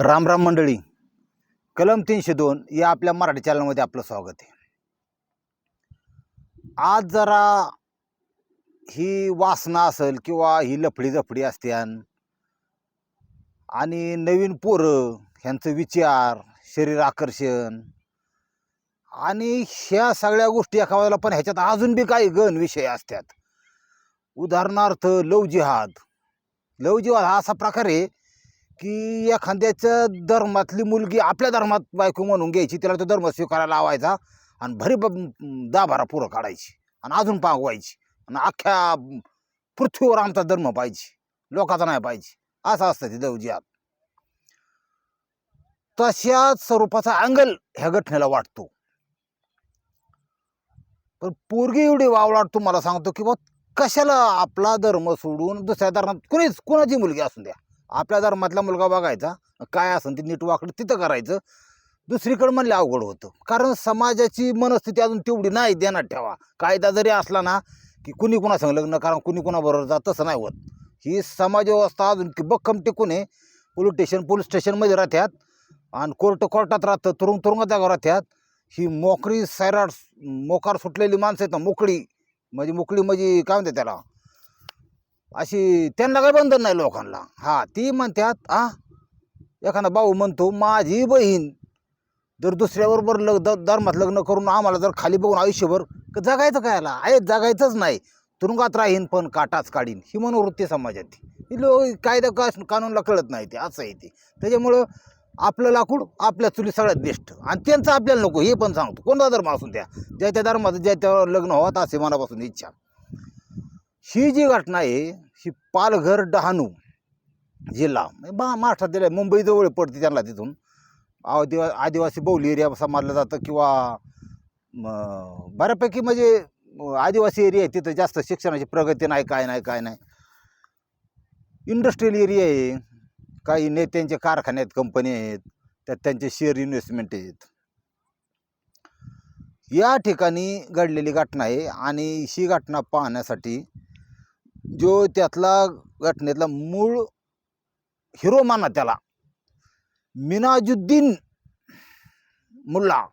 राम राम मंडळी. कलम तीनशे दोन या आपल्या मराठी चॅनलमध्ये आपलं स्वागत आहे. आज जरा ही वासना असेल किंवा ही लफडी जफडी असत्यान आणि नवीन पोरं ह्यांचं विचार शरीर आकर्षण आणि ह्या सगळ्या गोष्टी एका बाजूला पण ह्याच्यात अजून बी काही गण विषय असतात. उदाहरणार्थ लव जिहाद. लव जिहाद हा असा प्रकार आहे की एखाद्याच्या धर्मातली मुलगी आपल्या धर्मात बायको म्हणून घ्यायची तिला तो धर्म स्वीकारायला लावायचा आणि भरी ब दहा बारा पोरं काढायची आणि अजून पागवायची आणि अख्ख्या पृथ्वीवर आमचा धर्म पाहिजे लोकाचा नाही पाहिजे असं असतं ते दौजियात तशाच स्वरूपाचा अँगल ह्या घटनेला वाटतो. पण पोरगी एवढी वावलाट तुम्हाला सांगतो की बा कशाला आपला धर्म सोडून दुसऱ्या धर्मात कुणीच कुणाची मुलगी असून द्या. आपल्या धर्मातला मुलगा बघायचा काय असेल ते नीट वाकडं तिथं करायचं दुसरीकडं म्हणले अवघड होतं. कारण समाजाची मनस्थिती अजून तेवढी नाही देणार ठेवा. कायदा जरी असला ना की कुणी कुणासंग लग्न कारण कुणी कुणाबरोबर जा तसं नाही होत. ही समाज व्यवस्था अजून की बक्कम टिकून आहे. पोलीस स्टेशन पोलीस स्टेशनमध्ये राहतात आणि कोर्ट कोर्टात राहतं तुरुंग तुरुंगात जागा राहतात ही मोकळी सैराट मोकार सुटलेली माणसं आहेत ना मोकळी. म्हणजे मोकळी म्हणजे काय म्हणते त्याला? अशी त्यांना काय बंधन नाही लोकांना. हा ती म्हणतात आ एखादा भाऊ म्हणतो माझी बहीण जर दुसऱ्याबरोबर लग द धर्मात लग्न करून आम्हाला जर खाली बघून आयुष्यभर जगायचं काय आला आहे जगायचंच नाही. तुरुंगात राहीन पण काटाच काढीन. ही मनोवृत्ती समाजात ही लोक कायदा का कानूनला कळत नाही ते असं आहे ते. त्याच्यामुळं आपलं लाकूड आपल्या चुली सगळ्यात बेस्ट. आणि त्यांचं आपल्याला नको हे पण सांगतो. कोणता धर्म असून द्या ज्या त्या धर्माचं ज्या त्या लग्न व्हावं असे मनापासून इच्छा. ही जी घटना आहे ही पालघर डहाणू जिल्हा म्हणजे बा महाराष्ट्रात दिलं मुंबईजवळ पडते त्यांना तिथून. आदिवा आदिवासी बहुल एरिया समजलं जातं किंवा बऱ्यापैकी म्हणजे आदिवासी एरिया आहे तिथं जास्त शिक्षणाची प्रगती नाही काय नाही काय नाही. इंडस्ट्रियल एरिया आहे. काही नेत्यांचे कारखाने आहेत कंपनी आहेत त्यात त्यांचे शेअर इन्व्हेस्टमेंट आहेत. या ठिकाणी घडलेली घटना आहे आणि ही घटना पाहण्यासाठी जो त्यातला घटनेतला मूळ हिरो माना त्याला. मिनाजुद्दीन मुल्ला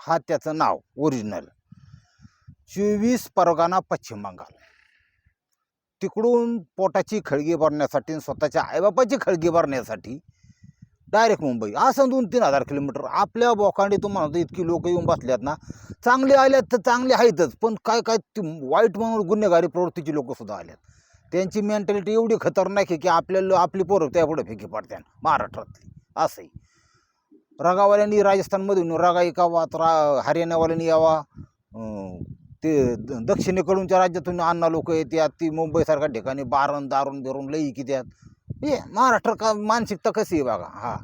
हा त्याचं नाव ओरिजिनल चोवीस परगाना पश्चिम बंगाल. तिकडून पोटाची खळगी भरण्यासाठी आणि स्वतःच्या आईबापाची खळगी भरण्यासाठी डायरेक्ट मुंबई. असं दोन तीन हजार किलोमीटर. आपल्या बोकांडी तुम्हाला इतकी लोक येऊन बसल्यात ना. चांगले आल्यात तर चांगले आहेतच. पण काय काय ती वाईट म्हणून गुन्हेगारी प्रवृत्तीची लोकंसुद्धा आल्यात. त्यांची मेंटॅलिटी एवढी खतरनाक आहे की आपल्याला आपली पोरं त्या पुढे फेकी पडतात महाराष्ट्रातली. असंही रगावाल्यांनी राजस्थानमधून रगा ऐकावा रा हरियाणावाल्यांनी यावा. ते द- दक्षिणेकडूनच्या राज्यातून अण्णा लोक येतात ती मुंबईसारख्या ठिकाणी बारण दारून बिरून लई की त्यात हे महाराष्ट्र का मानसिकता कशी आहे बघा हा.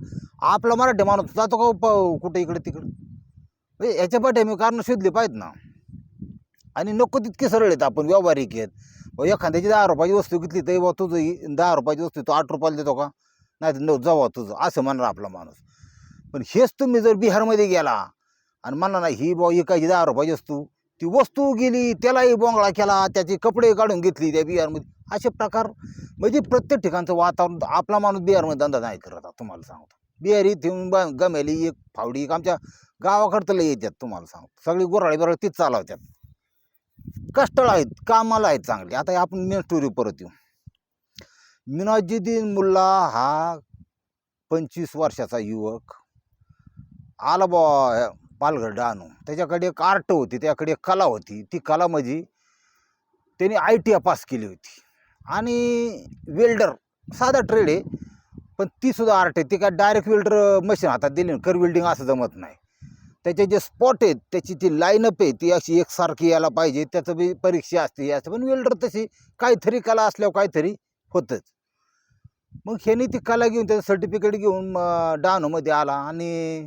आपला मराठी माणूस जातो का प कुठे इकडे तिकडे? म्हणजे याच्या पाठी मी कारण शोधली पाहिजेत ना. आणि नको तितके सरळ आहेत आपण व्यावहारिक आहेत. एखाद्याची दहा रुपयाची वस्तू घेतली तर बा तुझं दहा रुपयाची वस्तू तू आठ रुपयाला देतो का? नाही तर न जावा तुझं असं म्हणणार आपला माणूस. पण हेच तुम्ही जर बिहारमध्ये गेला आणि म्हणला ना ही बा एकाची दहा रुपयाची वस्तू ती वस्तू गेली त्यालाही बोंगळा केला त्याचे कपडे काढून घेतली त्या बिहारमध्ये. असे प्रकार म्हणजे प्रत्येक ठिकाणचं वातावरण आपला माणूस बिहारमध्ये धंदा नाही करत आता तुम्हाला सांगतो. बिहारी ठेवून गमेली एक फावडी एक आमच्या गावाकडं लई येतात तुम्हाला सांगतो. सगळी गोराळी बिराळी तीच चालवतात. कष्टाळ आहेत कामाला आहेत चांगले. आता आपण मेन स्टोरी परत येऊ. मिनाजुद्दीन मुल्ला हा पंचवीस वर्षाचा युवक. आला बा पालघर डहाणू त्याच्याकडे एक आर्ट होती त्याकडे एक कला होती. ती कला म्हणजे त्याने आय टी पास केली होती. आणि वेल्डर साधा ट्रेड आहे. पण ती सुद्धा आर्ट आहे ती काय डायरेक्ट वेल्डर मशीन हातात दिली कर वेल्डिंग असं जमत नाही. त्याचे जे स्पॉट आहेत त्याची ती लाईनअप आहे ती अशी एकसारखी यायला पाहिजे. त्याचं बी परीक्षा असते हे असते. पण वेल्डर तशी काहीतरी कला असल्यावर काहीतरी होतंच. मग ह्याने ती कला घेऊन त्याचं सर्टिफिकेट घेऊन मग डहाणूमध्ये आला. आणि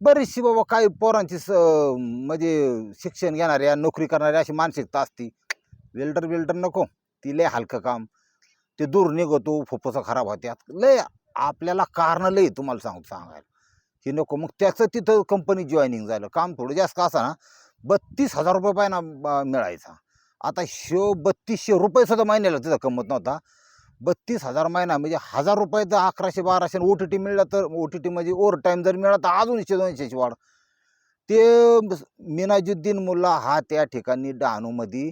बरीचशी बाबा काही पोरांची स म्हणजे शिक्षण घेणाऱ्या नोकरी करणाऱ्या अशी मानसिकता असती. वेल्डर वेल्डर नको. ती लय हलकं काम. ते दूर निघतो फुफ्फुसं खराब होत्यात. लय आपल्याला कारणं लय तुम्हाला सांग सांगायला. हे नको. मग त्याचं तिथं कंपनी जॉईनिंग झालं. काम थोडं जास्त असं ना बत्तीस हजार रुपये पाहिना मिळायचा. आता शो बत्तीसशे रुपये सुद्धा महिन्याला तिथं कमत नव्हता. बत्तीस हजार महिना म्हणजे हजार रुपये तर अकराशे बाराशे ओ टी टी मिळला तर ओ टी टी म्हणजे ओव्हर टाईम जर मिळाला तर अजून एकशे दोनशेची वाढ. ते मिनाजुद्दीन मुल्ला हा त्या ठिकाणी डहाणूमध्ये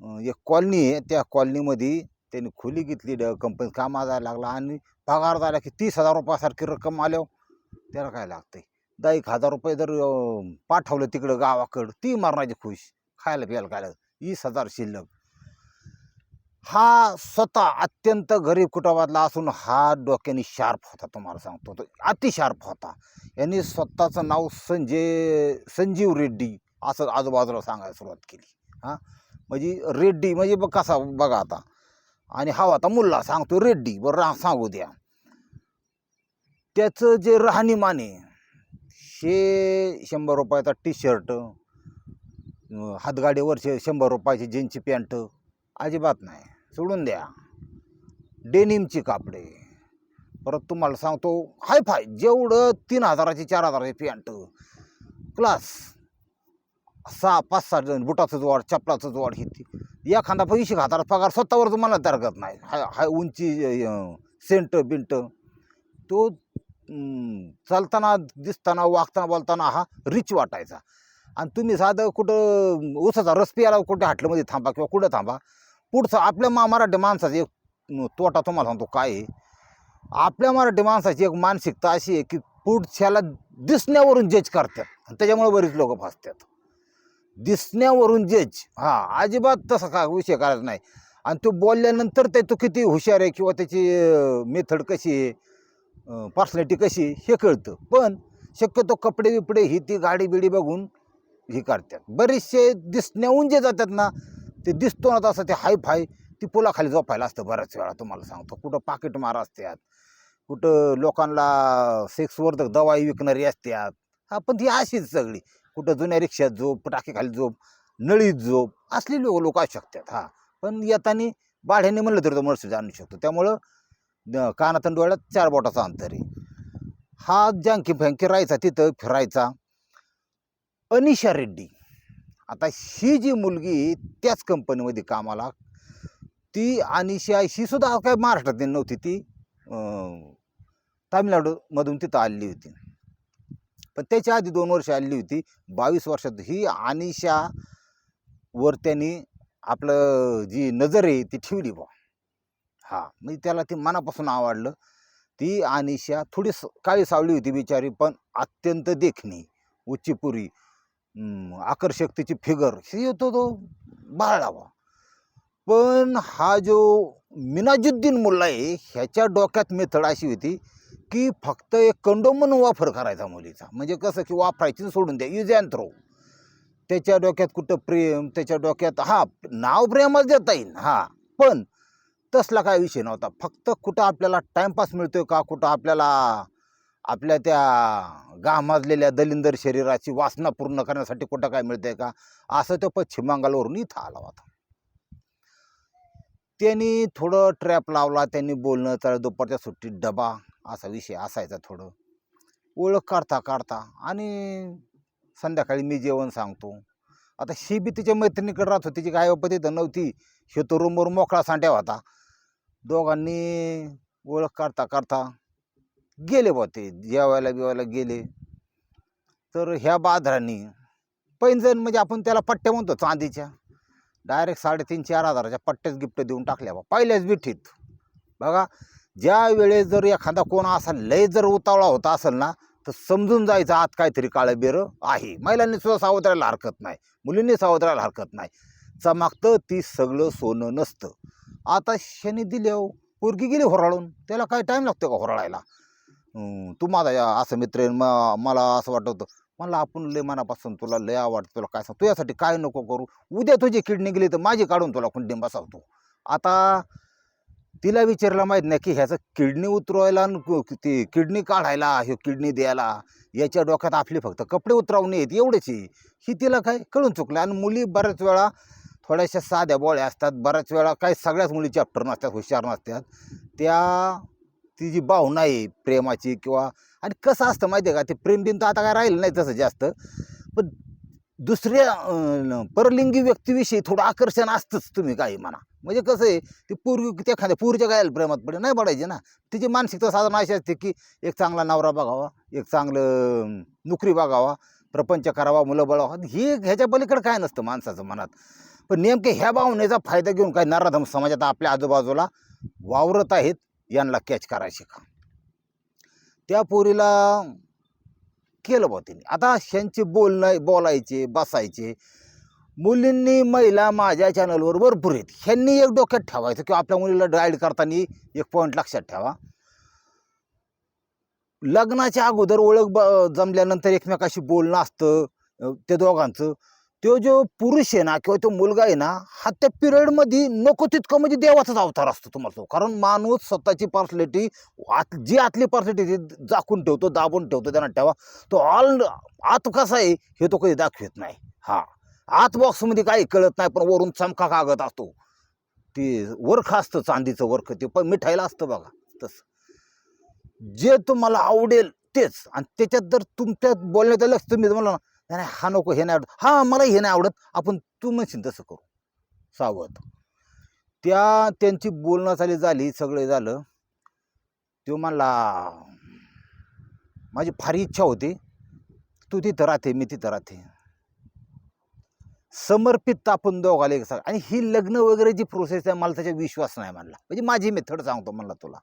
एक कॉलनी आहे. त्या कॉलनीमध्ये त्यांनी खोली घेतली ड कंपनीत कामा जायला लागला आणि पगार झाला की तीस हजार रुपयासारखी रक्कम आल्यावर त्याला काय लागतंय? दहा एक हजार रुपये जर पाठवलं तिकडं गावाकडं ती मारण्याची खुश. खायला प्यायला काय वीस हजार शिल्लक. हा स्वतः अत्यंत गरीब कुटुंबातला असून हा डोक्याने शार्प होता तुम्हाला सांगतो तो. अति शार्प होता. यांनी स्वतःचं नाव संजय संजीव रेड्डी असं आजूबाजूला सांगायला सुरुवात केली. हां? म्हणजे रेड्डी म्हणजे बघ कसा बघा आता. आणि हा आता मुल्ला सांगतो रेड्डी बरं रा सांगू द्या. त्याचं जे राहणीमान आहे हे शंभर रुपयाचा टी शर्ट हातगाडीवरचे शंभर रुपयाची जीन्सची पॅन्ट अजिबात नाही. सोडून द्या. डेनिमची कापडे. परत तुम्हाला सांगतो हाय फाय जेवढं तीन हजाराची चार हजाराची पॅन्ट. क्लास. सहा पाच सहा जण बुटाचं जोड चपलाचं जोड हे ती. एखादा पैसे खाताना पगार स्वतःवर तुम्हाला दरगत नाही. हाय हाय उंची सेंट बिंट. तो चालताना दिसताना वागताना बोलताना हा रिच वाटायचा. आणि तुम्ही साधं कुठं उसाचा रस प्यायला कुठे हाटल्यामध्ये थांबा किंवा कुठं थांबा पुढचं आपल्या मा मराठी माणसाचा एक तोटा तुम्हाला सांगतो काय आहे? आपल्या मराठी माणसाची एक मानसिकता अशी आहे की पुढच्याला दिसण्यावरून जज करतात. आणि त्याच्यामुळे बरीच लोक फसतात. दिसण्यावरून जज हा अजिबात तसा का विषय करायचा नाही. आणि तो बोलल्यानंतर ते तो किती हुशार आहे किंवा त्याची मेथड कशी आहे पर्सनॅलिटी कशी आहे हे कळतं. पण शक्यतो कपडे बिपडे ही ती गाडी बिडी बघून हे काढतात बरेचसे दिसण्याहून जे जातात ना ते दिसतो ना तसं ते हाय फाय ती पुलाखाली झोपायला असतं बऱ्याच वेळा तुम्हाला सांगतो. कुठं पाकिट मार असतात कुठं लोकांना सेक्सवर्धक दवाई विकणारी असतात हा पण ती अशीच सगळी. कुठं जुन्या रिक्षात झोप टाकीखाली झोप नळीत झोप असली लोक लोक असू शकतात हा. पण येताना बाढ्याने म्हणलं तरी तो मळसूज आणू शकतो. त्यामुळं द- कानात आणि डोळ्यात चार बोटाचा अंतर आहे. हा जँकी फँकी राहायचा तिथं फिरायचा. अनिशा रेड्डी. आता ही जी मुलगी त्याच कंपनीमध्ये कामाला ती अनिशा ही सुद्धा काय महाराष्ट्रातली नव्हती ती तामिळनाडूमधून तिथं आलेली होती. पण त्याच्या आधी दोन वर्ष आलेली होती. बावीस वर्षात ही अनिशा वर त्यांनी आपलं जी नजर आहे ती ठेवली बा हा म्हणजे त्याला ती मनापासून आवडलं. ती अनिशा थोडी स- काळी सावली होती बिचारी पण अत्यंत देखणी उच्चीपुरी हम्म, आकर्षक तिची फिगर हे होतो तो बाळावा पण हा जो मिनाजुद्दीन मुल्ला आहे ह्याच्या डोक्यात मेथड अशी होती की फक्त एक कंडोम म्हणून वापर करायचा मुलीचा. म्हणजे कसं की वापरायची सोडून द्या युज अँड थ्रो त्याच्या डोक्यात कुठं प्रेम त्याच्या डोक्यात हा नाव प्रेमच देता येईल. हा पण तसला काय विषय नव्हता. फक्त कुठं आपल्याला टाईमपास मिळतोय का? कुठं आपल्याला आपल्या त्या गामाजलेल्या दलिंदर शरीराची वासना पूर्ण करण्यासाठी कुठं काय मिळतंय का? असं तो पश्चिम बंगालवरून इथं आला होता. त्यांनी थोडं ट्रॅप लावला. त्यांनी बोलणं तर दुपारच्या सुट्टीत डबा. असा विषय असायचा थोडं. ओळख काढता काढता आणि संध्याकाळी मी जेवण सांगतो. आता ही बी तिच्या मैत्रिणीकडे राहत होती तिची काय तिथं नव्हती. हे तो रूमवर मोकळा सांड्या होता. दोघांनी ओळख काढता काढता गेले बा ते जेवायला बिवायला गेले. तर ह्या बाजारांनी पैंजण म्हणजे आपण त्याला पट्ट्या म्हणतो चांदीच्या. डायरेक्ट साडेतीन चार हजाराच्या पट्ट्याच गिफ्ट देऊन टाकल्या बा पहिल्याच बिठीत बघा ज्या वेळेस जर एखादा कोण असा लय जर उतावळा होता असेल ना तर समजून जायचं आत काहीतरी काळं बेरं आहे. महिलांनी सुद्धा सावधायला हरकत नाही. मुलींनी सावधायला हरकत नाही. चमकतं ती सगळं सोनं नसतं. आता शनी दिल्यावर पोरगी गेली होराळून. त्याला काय टाईम लागतो का होराळायला? तू माझा या- असं मित्र म- मला असं वाटतं मला आपण लय मनापासून तुला लय आवडतं. तुला काय सांग तुझ्यासाठी काय नको करू? उद्या तुझी किडनी गेली तर माझी काढून तुला कुंडीम बसावतो. आता तिला विचारलं माहीत नाही की ह्याचं किडनी उतरवायला आणि ती किडनी काढायला हे किडनी द्यायला याच्या डोक्यात आपले फक्त कपडे उतरावून येत एवढेच ही तिला काय कळून चुकलं. आणि मुली बऱ्याच वेळा थोड्याशा साध्या बोळ्या असतात बऱ्याच वेळा काही सगळ्याच मुली चॅप्टर नसतात हुशार नसतात. त्या ती जी भावना आहे प्रेमाची किंवा आणि कसं असतं माहिती आहे का ते प्रेम दिन तर आता काय राहिलं नाही तसं जास्त. पण दुसऱ्या परलिंगी व्यक्तीविषयी थोडं आकर्षण असतंच तुम्ही काही म्हणा. म्हणजे कसं आहे ते पूर्वी त्या एखाद्या पूर्वीच्या गायला प्रेमात पडे नाही पडायचे ना. तिची मानसिकता साधारण अशी असते की एक चांगला नवरा बघावा एक चांगलं नोकरी बघावा प्रपंच करावा मुलं बळावा. हे ह्याच्या पलीकडे काय नसतं माणसाचं मनात. पण नेमके ह्या भावनेचा फायदा घेऊन काय नराधम समाजात आपल्या आजूबाजूला वावरत आहेत यांना कॅच करायचे का त्या पोरीला केलं बा त्यांनी. आता ह्यांचे बोलणं बोलायचे बसायचे. मुलींनी महिला माझ्या चॅनलवर भरपूर आहेत. ह्यांनी एक डोक्यात ठेवायचं किंवा आपल्या मुलीला डायड करताना एक पॉईंट लक्षात ठेवा. लग्नाच्या अगोदर ओळख ब जमल्यानंतर एकमेकाशी बोलणं असतं ते दोघांचं. तो जो पुरुष आहे ना किंवा तो मुलगा आहे ना हा त्या पिरियडमध्ये नको तितकं म्हणजे देवाचाच अवतार असतो तुम्हाला तो कारण माणूस स्वतःची पर्सनॅलिटी आत जी आतली पर्सनॅलिटी झाकून ठेवतो दाबून ठेवतो त्यांना ठेवा. तो ऑल आत कसा आहे हे तो कधी दाखवत नाही. हा. आत बॉक्समध्ये काही कळत नाही पण वरून चमका कागद असतो. ते वर्ख असतं चांदीचं वर्ख ते पण मिठाईला असतं बघा तसं. जे तुम्हाला आवडेल तेच. आणि त्याच्यात जर तुमच्या बोलण्यात लक्ष तुम्ही मी तुम्हाला नाही हा नको हे नाही आवडत. हा मला हे नाही आवडत. आपण तू म्हणशील तसं करू. सावध. त्या त्यांची बोलणं चाली झाली सगळे झालं. तो मला माझी फार इच्छा होती. तू तिथं राहते मी तिथं राहते. समर्पित आपण दोघाला एक सांग आणि ही लग्न वगैरे जी प्रोसेस आहे मला त्याचा विश्वास नाही म्हणला. म्हणजे माझी मेथड सांगतो म्हणला तुला.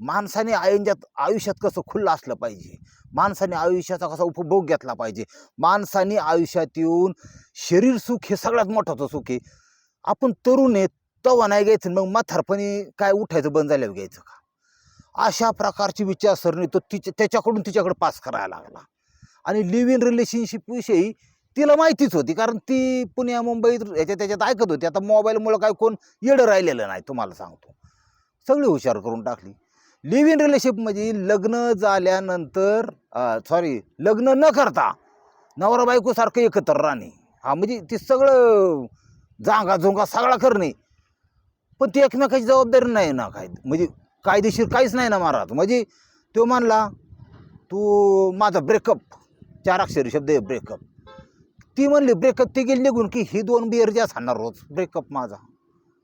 माणसाने आयुष्यात आयुष्यात कसं खुल्लं असलं पाहिजे. माणसाने आयुष्याचा कसा उपभोग घेतला पाहिजे. माणसाने आयुष्यात येऊन शरीर सुख हे सगळ्यात मोठं सुख आहे. आपण तरुण आहे तवा नाही घ्यायचं मग म्हातारपणी काय उठायचं बंद झाल्यावर घ्यायचं का? अशा प्रकारची विचारसरणी तो तिच्या त्याच्याकडून तिच्याकडे पास करायला लागला. आणि लिव्ह इन रिलेशनशिपविषयी तिला माहितीच होती कारण ती पुण्या मुंबईत याच्या त्याच्यात ऐकत होती. आता मोबाईलमुळं काय कोण येडं राहिलेलं नाही तुम्हाला सांगतो. सगळी हुशार करून टाकली. लिव्ह इन रिलेशनशिपमध्ये म्हणजे लग्न झाल्यानंतर सॉरी लग्न न करता नवरा बायकोसारखं एकत्र राहणे. हा म्हणजे ते सगळं जांगा झोंगा सगळा करणे. पण ती एकमेकाची जबाबदारी नाही ना काय म्हणजे कायदेशीर काहीच नाही ना महाराज. म्हणजे तो म्हणला तू माझा ब्रेकअप चार अक्षरी शब्द आहे ब्रेकअप ती म्हणली ब्रेकअप ती गेली निघून की ही दोन बिअर जास्त हाणणार रोज. ब्रेकअप माझा.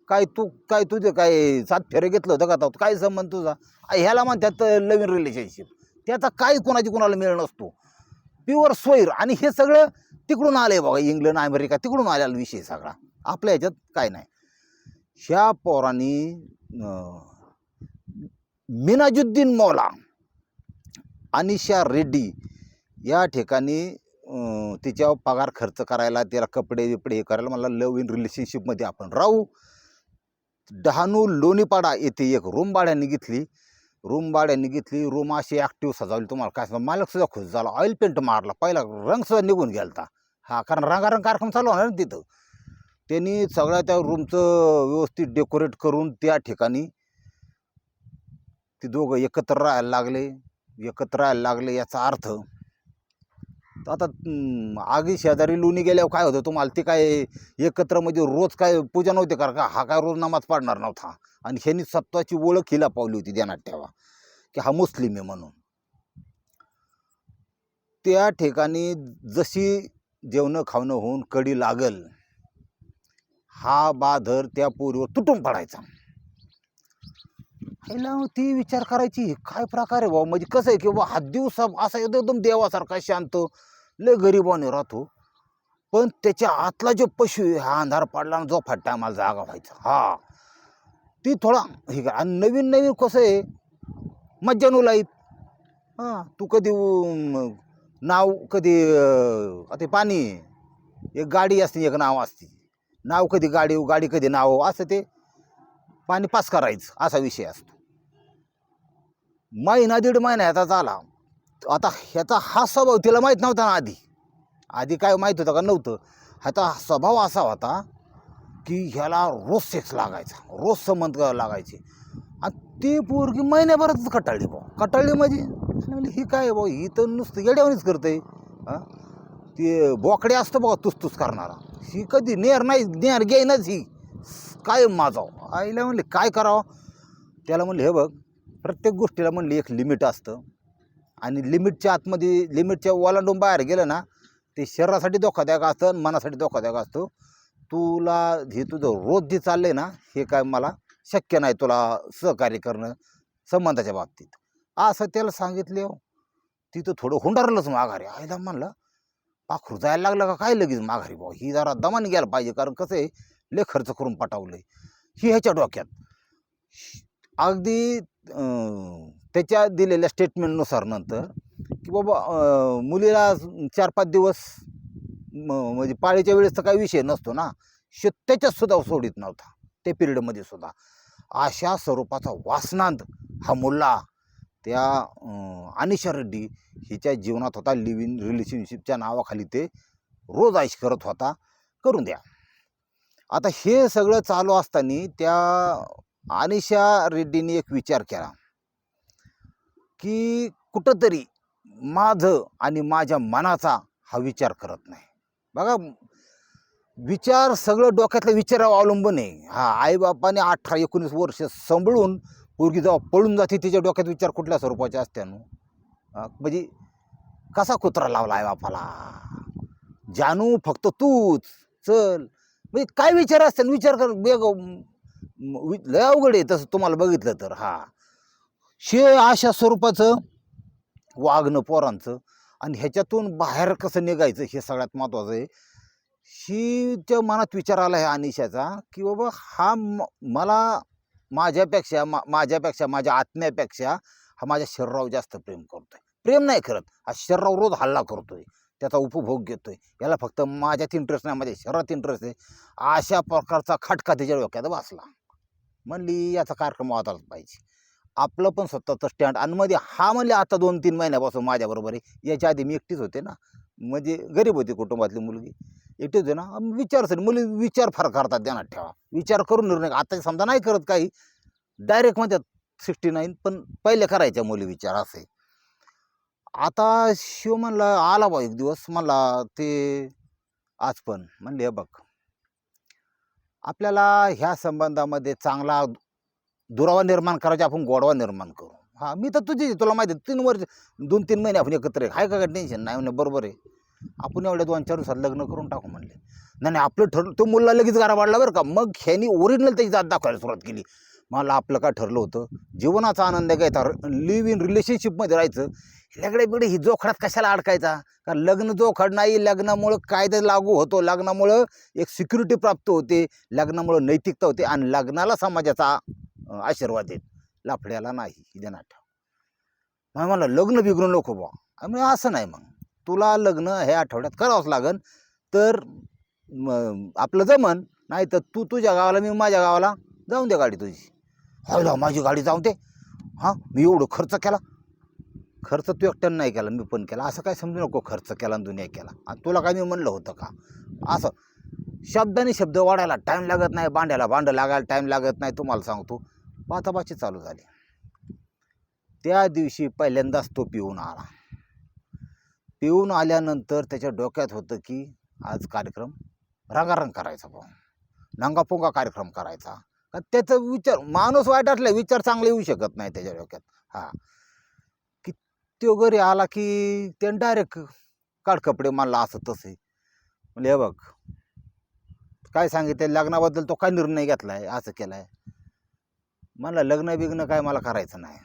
काय तू काय तुझं काय सात फेरे घेतलं होतं का तो काय संबंध तुझा? आ, ह्याला म्हणतात नवीन रिलेशनशिप त्याचा काही कोणाची कोणाला मेळ नसतो. प्युअर सोयर. आणि हे सगळं तिकडून आलंय बघा इंग्लंड अमेरिका तिकडून आलेला विषय सगळा. आपल्या ह्याच्यात काय नाही. ह्या पोरांनी अं, मिनाजुद्दीन मौला अनिशा रेड्डी या ठिकाणी अं, तिच्यावर पगार खर्च करायला तिला कपडे बिपडे हे करायला मला लव इन रिलेशनशिपमध्ये आपण राहू. डहाणू लोणीपाडा येथे एक रूम भाड्याने घेतली. रूम भाड्याने घेतली. रूम अशी ॲक्टिव्ह सजावली. तुम्हाला काय सांगा? मालकसुद्धा खुश झाला. ऑइल पेंट मारला. पहिला रंगसुद्धा निघून गेलता. हा कारण रंगारंग कार्यक्रम चालू होणार ना तिथं. त्यांनी सगळ्या त्या रूमचं व्यवस्थित डेकोरेट करून त्या ठिकाणी ती दोघं एकत्र राहायला लागले. एकत्र राहायला लागले याचा अर्थ तर आता आगी शेजारी लोणी गेल्यावर काय होतं? तुम्हाला ते काय एकत्र म्हणजे रोज काय पूजा नव्हती करा का? हा काय रोज नमाज पाडणार नव्हता. आणि ह्यांनी सत्वाची ओळख हिला पावली होती ध्यानात ठेवा की हा मुस्लिम आहे म्हणून. त्या ठिकाणी जशी जेवणं खावणं होऊन कडी लागल हा बाधर त्या पोरीवर तुटून पडायचा. ह्याला ती विचार करायची काय प्रकार आहे भाऊ? म्हणजे कसं आहे की बा हा दिवस असा एकदम देवासारखा शांत लय गरीबाने राहतो. पण त्याच्या आतला जो पशु आहे हा अंधार पडला आणि जो फाटा आम्हाला जागा व्हायचा. हा. ती थोडा हे का आणि नवीन नवीन कसं आहे मज्जानू लाईत हां तू कधी नाव कधी अं, आता पाणी एक गाडी असते एक नाव असते. नाव कधी गाडी गाडी कधी नाव असं ते पाणी पास करायचं असा विषय असतो. महिना दीड महिना ह्याचा झाला. आता ह्याचा हा स्वभाव तिला माहीत नव्हता ना आधी. आधी काय माहीत होतं का नव्हतं. ह्याचा स्वभाव असा होता की ह्याला रोज सेक्स लागायचा. रोज संबंध लागायचे. आणि ती पोरगी महिन्याभरातच कटाळली भाऊ कटाळली म्हणजे? म्हणली ही काय भाऊ ही तर नुसतं येड्यावणीच करते ते बोकडे असतं बघा तुसतुस करणारा. ही कधी नेर नाही नेर घेईनच ही. काय माझाव. आईला म्हणले काय करावं? त्याला म्हणले हे बघ प्रत्येक गोष्टीला म्हणले एक लिमिट असतं. आणि लिमिटच्या आतमध्ये लिमिटच्या ओलांडून बाहेर गेलं ना ते शरीरासाठी धोकादायक असतं आणि मनासाठी धोकादायक असतं. तुला हे तुझं रोज जे चाललं आहे ना हे काय मला शक्य नाही तुला सहकार्य करणं संबंधाच्या बाबतीत. असं त्याला सांगितले हो. तिथं थोडं हुंडारलंच माघारी आयदा म्हणलं पाखरू जायला लागलं का? काय लगेच माघारी भाऊ ही जरा दमाने गेला पाहिजे कारण कसं आहे लय खर्च करून पटावलंय ही ह्याच्या डोक्यात. अगदी त्याच्या दिलेल्या स्टेटमेंटनुसार नंतर की बाबा मुलीला चार पाच दिवस म- म्हणजे पाळीच्या वेळेस तर काही विषय नसतो ना श त्याच्यातसुद्धा सोडित नव्हता ते पिरियडमध्ये सुद्धा. अशा स्वरूपाचा वासनांत हा मुल्ला त्या अनिशा रेड्डी हिच्या जीवनात होता लिव्ह इन रिलेशनशिपच्या नावाखाली ते रोज आईश करत होता करून द्या. आता हे सगळं चालू असताना त्या अनिशा रेड्डीने एक विचार केला. की कुठंतरी माझं आणि माझ्या मनाचा हा विचार करत नाही. बघा विचार सगळं डोक्यातल्या विचारावर अवलंबून आहे. हा आईबापाने अठरा एकोणीस वर्ष सांभाळून पोरगी जेव्हा पळून जाते तिच्या डोक्यात विचार कुठल्या स्वरूपाचे असते नु म्हणजे कसा कुत्रा लावला आईबापाला? बापाला जानू फक्त तूच. चल. म्हणजे काय विचार असते? विचार कर. बेग वि- लय अवघड आहे तसं तुम्हाला बघितलं तर. हा. शे अशा स्वरूपाचं वागणं पोरांचं. आणि ह्याच्यातून बाहेर कसं निघायचं हे सगळ्यात महत्त्वाचं आहे. शीच्या मनात विचार आला आहे अनिशाचा की बाबा हा म- मला माझ्यापेक्षा मा माझ्यापेक्षा माझ्या आत्म्यापेक्षा हा माझ्या शरीरावर जास्त प्रेम करतोय. प्रेम नाही करत हा शरीरावर रोज हल्ला करतोय. त्याचा उपभोग घेतोय. याला फक्त माझ्यात इंटरेस्ट नाही माझ्या शरीरात इंटरेस्ट आहे. अशा प्रकारचा खटका त्याच्या डोक्यात बसला. म्हणली याचा कार्यक्रम व्हायलाच पाहिजे. आपलं पण स्वतःचं स्टँड आणि मध्ये हा म्हणले आता दोन तीन महिन्यापासून माझ्याबरोबर आहे. याच्या आधी मी एकटीच होते ना. म्हणजे गरीब होती कुटुंबातली मुलगी. एकटीच होते ना. विचार सर मुली विचार फार करतात ध्यानात ठेवा. विचार करून निर्णय आता समजा नाही करत काही डायरेक्ट म्हणतात सिक्स्टी नाईन पण पहिले करायच्या मुली विचार असे. आता शिव म्हणला आला बा एक दिवस. मला ते आज पण. म्हणले "हे बघ. आपल्याला ह्या संबंधामध्ये चांगला दुरावा निर्माण करायचा आपण गोडवा निर्माण करू. हां मी तर तुझी तुला माहिती आहे, तीन वर्ष दोन तीन महिने आपण एकत्र आहे. काय काय टेन्शन नाही म्हणे बरोबर आहे. आपण एवढ्या दोन चार दिवसात लग्न करून टाकू म्हणले. नाही नाही आपलं ठरलं तो मुलगा लगेच गारा वाढला बरं का. मग ह्यानी ओरिजिनल त्याची जात दाखवायला सुरुवात केली. मला आपलं काय ठरलं होतं? जीवनाचा आनंद घ्यायचा लिव्ह इन रिलेशनशिपमध्ये राहायचं. लगडे बिगडे ही जोखडात कशाला अडकायचा? कारण लग्न जोखड नाही लग्नामुळं कायदा लागू होतो. लग्नामुळं एक सिक्युरिटी प्राप्त होते लग्नामुळं नैतिकता होते आणि लग्नाला समाजाचा आशीर्वाद देत. लाफड्याला नाही ही देणार ठेव. मग मला लग्न बिघडून नको बा मग असं नाही मग. तुला लग्न हे आठवड्यात करावंच लागन. तर म, आपलं जमन. नाही तर तू तुझ्या गावाला मी माझ्या गावाला जाऊन दे गाडी तुझी. हो माझी गाडी जाऊन दे. हां मी एवढं खर्च केला. खर्च तू एकट्यानं नाही केला मी पण केला. असं काय समजू नको खर्च केला आणि दुनिया केला. आणि तुला काय मी म्हणलं होतं का? असं. शब्दाने शब्द वाढायला टाईम लागत नाही. भांड्याला भांडं लागायला टाईम लागत नाही तुम्हाला सांगतो. पाचापाची चालू झाली. त्या दिवशी पहिल्यांदाच तो पिऊन आला. पिऊन आल्यानंतर त्याच्या डोक्यात होतं की आज कार्यक्रम रंगारंग करायचा भाऊ नंगापोंगा कार्यक्रम करायचा. का त्याचा विचार माणूस वाईट असला विचार चांगले येऊ शकत नाही त्याच्या डोक्यात. हा. की तो घरी आला की त्यानं डायरेक्ट काढ कपडे मारला असं तसे. म्हणजे हे बघ काय सांगितलं लग्नाबद्दल तो काय निर्णय घेतला आहे असं केलाय? मला लग्न बिग्न काय मला करायचं नाही.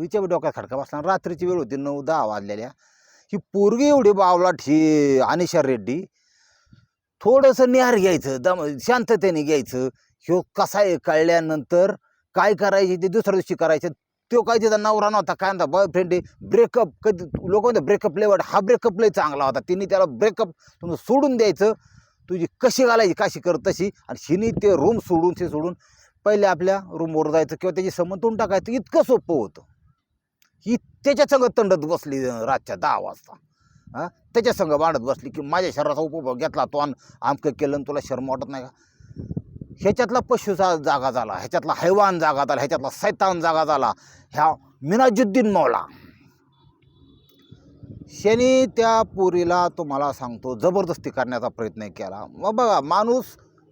हिच्या डोक्यात खडका बसला रात्रीची वेळ होती नऊ दहा वाजलेल्या. ही पोरगी एवढी बावलाट ही अनिशा रेड्डी. थोडंसं निहार घ्यायचं दम शांततेने घ्यायचं. ह्यो कसा आहे कळल्यानंतर काय करायचे ते दुसऱ्या दिवशी करायचं. तो काय तिचा नवरा नव्हता काय म्हणता बॉयफ्रेंड आहे. ब्रेकअप कधी लोक म्हणतात ब्रेकअप लय वाट हा ब्रेकअप लय चांगला होता. तिने त्याला ब्रेकअप तुम्ही सोडून द्यायचं. तुझी कशी घालायची काशी कर तशी. आणि हिने ते रूम सोडून ते सोडून पहिले आपल्या रूमवर जायचं किंवा त्याची समतून टाकायचं इतकं सोपं होतं. ही त्याच्या संग तंडत बसली रातच्या दहा वाजता. हां? त्याच्या संग भांडत बसली की माझ्या शरीराचा उपभोग घेतला तो आणि आमकं केलं आणि तुला शर्म वाटत नाही का? ह्याच्यातला पशुचा जागा झाला ह्याच्यातला हैवान जागा झाला ह्याच्यातला सैतान जागा झाला ह्या मिनाजुद्दीन मौला. शनी त्या पोरीला तुम्हाला सांगतो जबरदस्ती करण्याचा प्रयत्न केला. मग बघा माणूस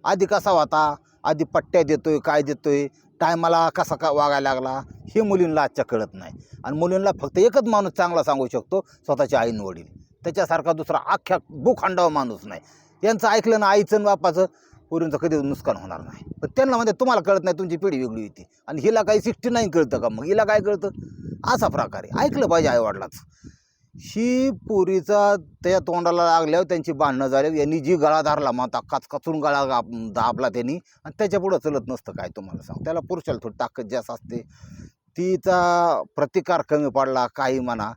आधी कसा होता? आधी पट्ट्या देतोय काय देतोय टायमाला कसा का वागायला लागला हे मुलींना आजच्या कळत नाही. आणि मुलींना फक्त एकच माणूस चांगला सांगू शकतो स्वतःच्या आईन वडील. त्याच्यासारखा दुसरा अख्ख्या भूखंडावा माणूस नाही. यांचं ऐकलं ना आईचं आणि बापाचं पोरींचं कधी नुकसान होणार नाही. पण त्यांना म्हणजे तुम्हाला कळत नाही तुमची पिढी वेगळी होती. आणि हिला काही सिक्स्टी नाईन कळतं का मग? हिला काय कळतं? असा प्रकार आहे. ऐकलं पाहिजे आईवडिलाचं. ही पोरीचा त्या तोंडाला लागल्यावर त्यांची भांडणं झाली. यांनी जी गळा धरला माता आता काच गळा दाबला त्यांनी आणि त्याच्या पुढं चलत नसतं काय तुम्हाला सांग. त्याला पुरुषाला थोडी ताकद जास्त असते. तिचा प्रतिकार कमी पडला काही म्हणा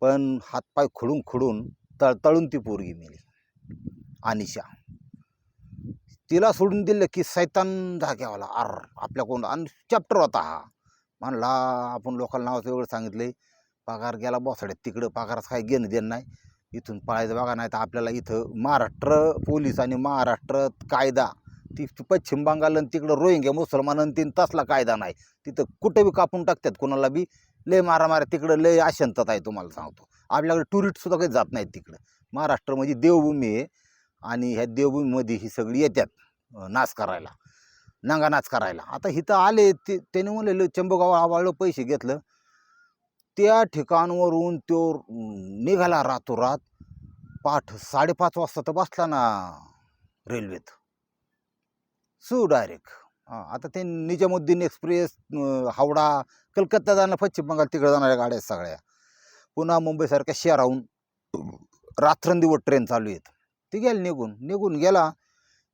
पण हातपाय खुडून खुडून तळतळून ती पोरगी मेली. अनिशा. तिला सोडून दिलं की सैतान जाग्यावाला. आर आपल्या कोण आणि चॅप्टर होता हा. म्हणला आपण लोकांना नावाचं एवढं सांगितले पगार गेला बॉसाड्यात तिकडं पगाराचं काही घेणं देणं नाही. इथून पळायचं बघा नाही तर आपल्याला इथं महाराष्ट्र पोलीस आणि महाराष्ट्र कायदा ती पश्चिम बंगाल आणि तिकडं रोहिंग्या मुसलमान आणि तीन तसला कायदा नाही. तिथं कुठं बी कापून टाकतात कोणाला बी लय मारामाऱ्या तिकडं लय अशांतता आहे तुम्हाला सांगतो. आपल्याकडे टुरिस्टसुद्धा काही जात नाहीत तिकडं. महाराष्ट्र म्हणजे देवभूमी आहे आणि ह्या देवभूमीमध्ये ही सगळी येतात नाच करायला नांगा नाच करायला. आता इथं आले ते त्याने म्हणलेलं चंबगाव आवाळलं पैसे घेतलं. त्या ठिकाणवरून तो निघाला रातोरात. पाठ साडेपाच वाजता तर बसला ना रेल्वेत. सू डायरेक्ट. हां आता ते निजामुद्दीन एक्सप्रेस हावडा कलकत्ता जाणं पश्चिम बंगाल तिकडे जाणाऱ्या गाड्या सगळ्या. पुन्हा मुंबईसारख्या शहराहून रात्रंदिवस ट्रेन चालू आहेत. ती गेली निघून. निघून गेला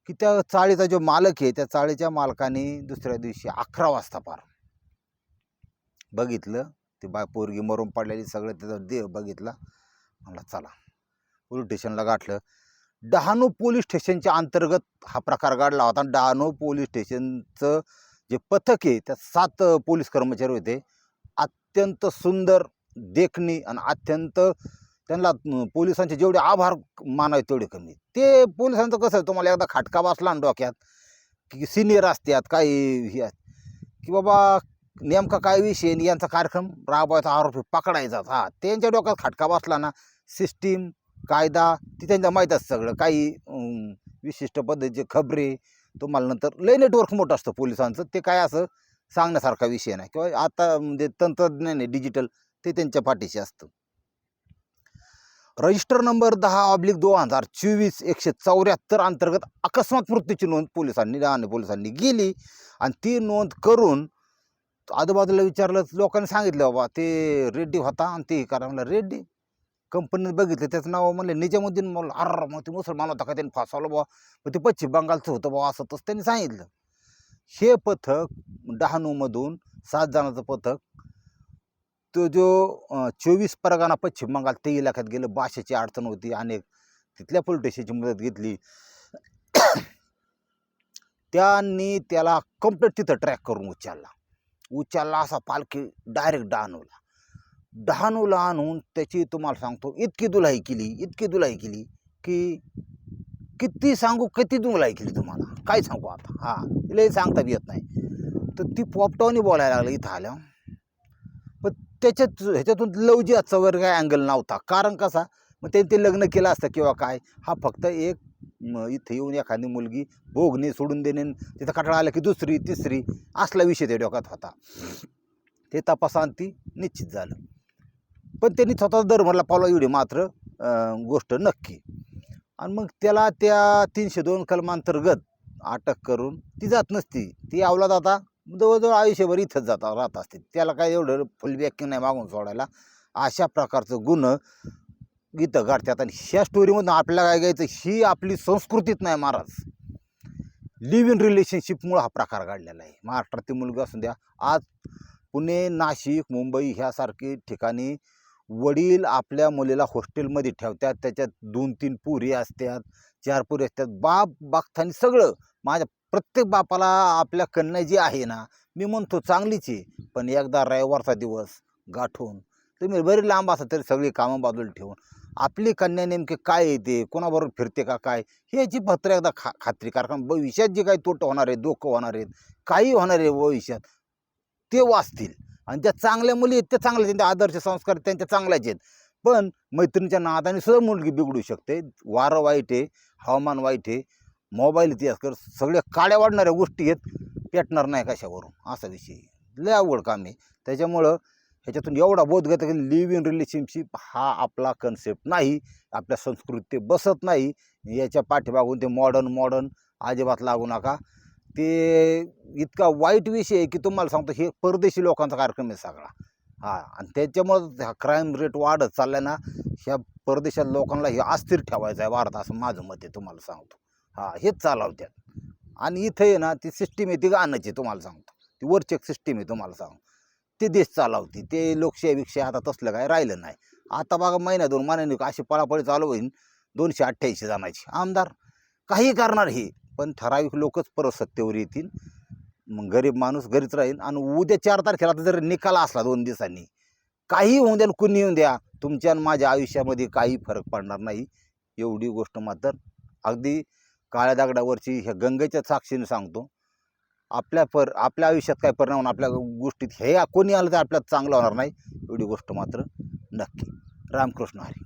की त्या चाळीचा जो मालक आहे त्या चाळीच्या मालकाने दुसऱ्या दिवशी अकरा वाजता पार. बघितलं. ते बाय पोरगी मरून पडलेली सगळं त्याचा देह बघितला. म्हणला चला. पोलीस स्टेशनला गाठलं. डहाणू पोलीस स्टेशनच्या अंतर्गत हा प्रकार घडला होता. डहाणू पोलीस स्टेशनचं जे पथक आहे त्यात सात पोलीस कर्मचारी होते. अत्यंत सुंदर देखणी आणि अत्यंत त्यांना पोलिसांचे जेवढे आभार मानावे तेवढे कमी. ते पोलिसांचं कसं आहे, तुम्हाला एकदा खाटका बसला डोक्यात की सिनियर असतात काही हे की बाबा नेमका काय विषय आणि यांचा कार्यक्रम राबवायचा आरोपी पकडायचा. हा त्यांच्या डोक्यात खटका बसला ना सिस्टीम कायदा ती त्यांच्या माहीत असतं सगळं. काही विशिष्ट पद्धतीचे खबरे तुम्हाला नंतर लय नेटवर्क मोठं असतं पोलिसांचं. ते काय असं सांगण्यासारखा विषय नाही. किंवा आता म्हणजे तंत्रज्ञान आहे डिजिटल ते त्यांच्या पाठीशी असतं. रजिस्टर नंबर दहा ऑब्लिक दोन हजार चोवीस एकशे चौऱ्याहत्तर अंतर्गत अकस्मात मृत्यूची नोंद पोलिसांनी आणि पोलिसांनी गेली. आणि ती नोंद करून आजूबाजूला विचारलं लोकांनी सांगितलं बाबा ते रेड्डी होता आणि ते करा. म्हणलं रेड्डी? कंपनीने बघितलं त्याचं नाव म्हणले निजामुद्दीन म्हणलं अर मग ते मुसलमान होता का? त्यांनी फासवलं बा मग ते पश्चिम बंगालचं होतं बा असं तसं त्यांनी सांगितलं. हे पथक डहाणूमधून सात जणांचं पथक तो जो चोवीस परगाना पश्चिम बंगाल ते इलाक्यात गेलं भाषेची अडचण होती अनेक तिथल्या पोलीस मदत घेतली. त्यांनी त्याला कंप्लीट तिथं ट्रॅक करून उचलला. उचलला असा पालखी डायरेक्ट डहाणूला. डहाणूला आणून त्याची तुम्हाला सांगतो इतकी दुलाई केली इतकी दुलाई केली की किती सांगू किती दुलाई केली तुम्हाला? काय सांगू आता? हां लय सांगता बी येत नाही. तर ती पॉपटॉनी बोलायला लागली इथं आल्या. पण त्याच्यात ह्याच्यातून लवजियाचा वगैरे काय अँगल नव्हता. कारण कसा? मग त्यांनी ते लग्न केलं असतं किंवा काय? हा फक्त एक इथं येऊन एखादी मुलगी भोगणे सोडून देणे तिथं कटाळा आला की दुसरी तिसरी असला विषय त्या डोक्यात होता. ते तपासान ती निश्चित झालं. पण त्यांनी स्वतः धर्माला पावला एवढी मात्र गोष्ट नक्की. आणि मग त्याला त्या तीनशे दोन कलमांतर्गत अटक करून ती जात नसती. ती अवलाद आता जवळजवळ आयुष्यभर इथंच जाता राहत असते. त्याला काय एवढं फुल बॅकिंग नाही मागून सोडायला. अशा प्रकारचं गुन्ह गीतं घडतात आणि ह्या स्टोरीमधून आपल्याला काय घ्यायचं? ही आपली संस्कृतीत नाही महाराज. लिव्ह इन रिलेशनशिपमुळं हा प्रकार घडलेला आहे. महाराष्ट्रातील मुलगा असून द्या आज पुणे नाशिक मुंबई ह्यासारखी ठिकाणी वडील आपल्या मुलीला हॉस्टेलमध्ये ठेवतात. त्याच्यात दोन तीन पुरी असतात चार पुरी असतात. बाप बागथानी सगळं माझ्या प्रत्येक बापाला आपल्या कन्या जी आहे ना मी म्हणतो चांगलीच आहे. पण एकदा रविवारचा दिवस गाठून तुम्ही बरी लांब असता तरी सगळी कामं बाजूला ठेवून आपली कन्या नेमके काय येते कोणाबरोबर फिरते का काय? ह्याची भत्र एकदा खा खात्री करा. कारण भविष्यात जे काही तोटं होणार आहे धोकं होणार आहेत काही होणार आहे भविष्यात ते वाचतील. आणि ज्या चांगल्या मुली आहेत त्या चांगल्या त्यांचे आदर्श संस्कार त्यांच्या चांगल्याच आहेत. पण मैत्रिणीच्या नादाने सुद्धा मुलगी बिघडू शकते. वारं वाईट आहे हवामान वाईट आहे मोबाईल इतिहास कर सगळ्या काड्या वाढणाऱ्या गोष्टी आहेत पेटणार नाही कशावरून. असा विषय लय अवघड काम आहे. त्याच्यामुळं ह्याच्यातून एवढा बोध घेतो की लिव्ह इन रिलेशनशिप हा आपला कन्सेप्ट नाही. आपल्या संस्कृत ते बसत नाही. याच्या पाठीमागून ते मॉडर्न मॉडर्न अजिबात लागू नका. ते इतका वाईट विषय आहे की तुम्हाला सांगतो हे परदेशी लोकांचा कार्यक्रम आहे सगळा. हां आणि त्याच्यामुळं हा क्राईम रेट वाढत चालला ना ह्या परदेशात लोकांना हे अस्थिर ठेवायचं आहे भारत असं माझं मत आहे तुम्हाला सांगतो. हां हेच चालवत्यात आणि इथं आहे ना ती सिस्टीम आहे ती गाण्याची तुम्हाला सांगतो. ती वरचेक सिस्टीम आहे तुम्हाला सांगतो. ते देश चालवते ते लोकशाही आता तसलं काय राहिलं नाही. आता बघा महिन्या दोन महिन्याने अशी पळापळी चालू होईल दोनशे अठ्ठ्याऐंशी जणांची आमदार काही करणार हे पण ठराविक लोकच परत सत्तेवर येतील. मग गरीब माणूस घरीच राहील आणि उद्या चार तारखेला आता जर निकाल असला दोन दिवसांनी काही होऊन द्या कुणी येऊन द्या तुमच्या आणि माझ्या आयुष्यामध्ये काही फरक पडणार नाही. एवढी गोष्ट मात्र अगदी काळ्या दगडावरची ह्या गंगेच्या साक्षीने सांगतो. आपल्या पर आपल्या आयुष्यात काय परिणाम होणार? आपल्या गोष्टीत हे कोणी आलं तर आपल्याला चांगलं होणार नाही. एवढी गोष्ट मात्र नक्की. रामकृष्ण हरी.